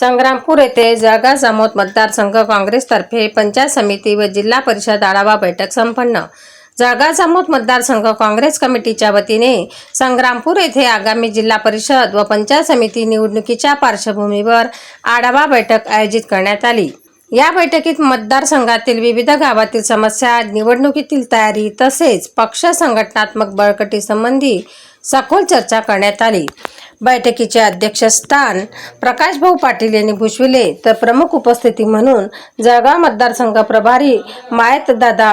संग्रामपूर येथे जळगाव जामोद मतदारसंघ काँग्रेसतर्फे पंचायत समिती व जिल्हा परिषद आढावा बैठक संपन्न. जळगाव जामोद मतदारसंघ काँग्रेस कमिटीच्या वतीने संग्रामपूर येथे आगामी जिल्हा परिषद व पंचायत समिती निवडणुकीच्या पार्श्वभूमीवर आढावा बैठक आयोजित करण्यात आली. या बैठकीत मतदारसंघातील विविध गावातील समस्या निवडणुकीतील तयारी तसेच पक्ष संघटनात्मक बळकटीसंबंधी सखोल चर्चा करण्यात आली. बैठकीचे अध्यक्षस्थान प्रकाशभाऊ पाटील यांनी भूषविले. तर प्रमुख उपस्थिती म्हणून जळगाव मतदारसंघ प्रभारी मायतदादा दादा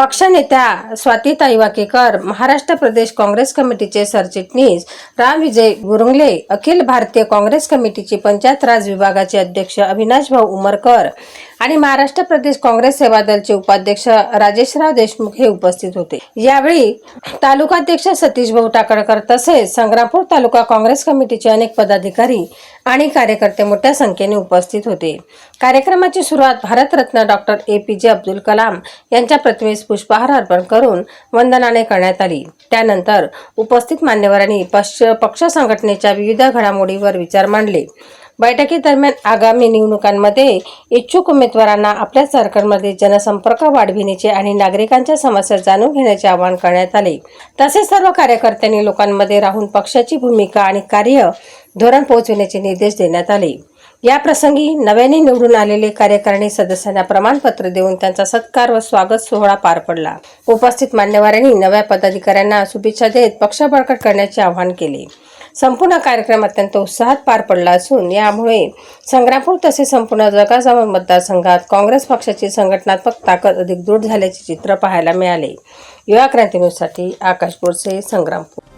पक्षनेत्या स्वातीताई वाकेकर महाराष्ट्र प्रदेश काँग्रेस कमिटीचे सरचिटणीस राम विजय गुरुंगले अखिल भारतीय काँग्रेस कमिटीचे पंचायत राज विभागाचे अध्यक्ष अविनाश भाऊ उमरकर आणि महाराष्ट्र प्रदेश काँग्रेस सेवा दलचे उपाध्यक्ष राजेशराव देशमुख हे उपस्थित होते. यावेळी तालुकाध्यक्ष सतीश भाऊ टाकळकर तसेच संग्रामपूर तालुका काँग्रेस कमिटीचे अनेक पदाधिकारी आणि कार्यकर्ते मोठ्या संख्येने उपस्थित होते. कार्यक्रमाची सुरुवात भारतरत्न डॉक्टर ए पी जे अब्दुल कलाम यांच्या प्रतिमेस पुष्पहार अर्पण करून वंदनाने करण्यात आली. त्यानंतर उपस्थित मान्यवरांनी पक्ष पक्ष संघटनेच्या विविध घडामोडीवर विचार मांडले. बैठकीदरम्यान आगामी निवडणुकांमध्ये इच्छुक उमेदवारांना आपल्या सरकारमध्ये जनसंपर्क वाढविण्याचे आणि नागरिकांच्या समस्या जाणून घेण्याचे आवाहन करण्यात आले. तसेच सर्व कार्यकर्त्यांनी लोकांमध्ये राहून पक्षाची भूमिका आणि कार्य धोरण पोहोचविण्याचे निर्देश देण्यात आले. या प्रसंगी नव्याने निवडून आलेले कार्यकारिणी सदस्यांना प्रमाणपत्र देऊन त्यांचा सत्कार व स्वागत सोहळा पार पडला. उपस्थित मान्यवरांनी नव्या पदाधिकाऱ्यांना शुभेच्छा देत पक्ष बळकट करण्याचे आवाहन केले. संपूर्ण कार्यक्रम अत्यंत उत्साहात पार पडला असून यामुळे संग्रामपूर तसेच संपूर्ण जगाजामत मतदारसंघात काँग्रेस पक्षाची संघटनात्मक ताकद अधिक दृढ झाल्याचे चित्र पाहायला मिळाले. युवा क्रांती न्यूजसाठी आकाश बोरसे संग्रामपूर.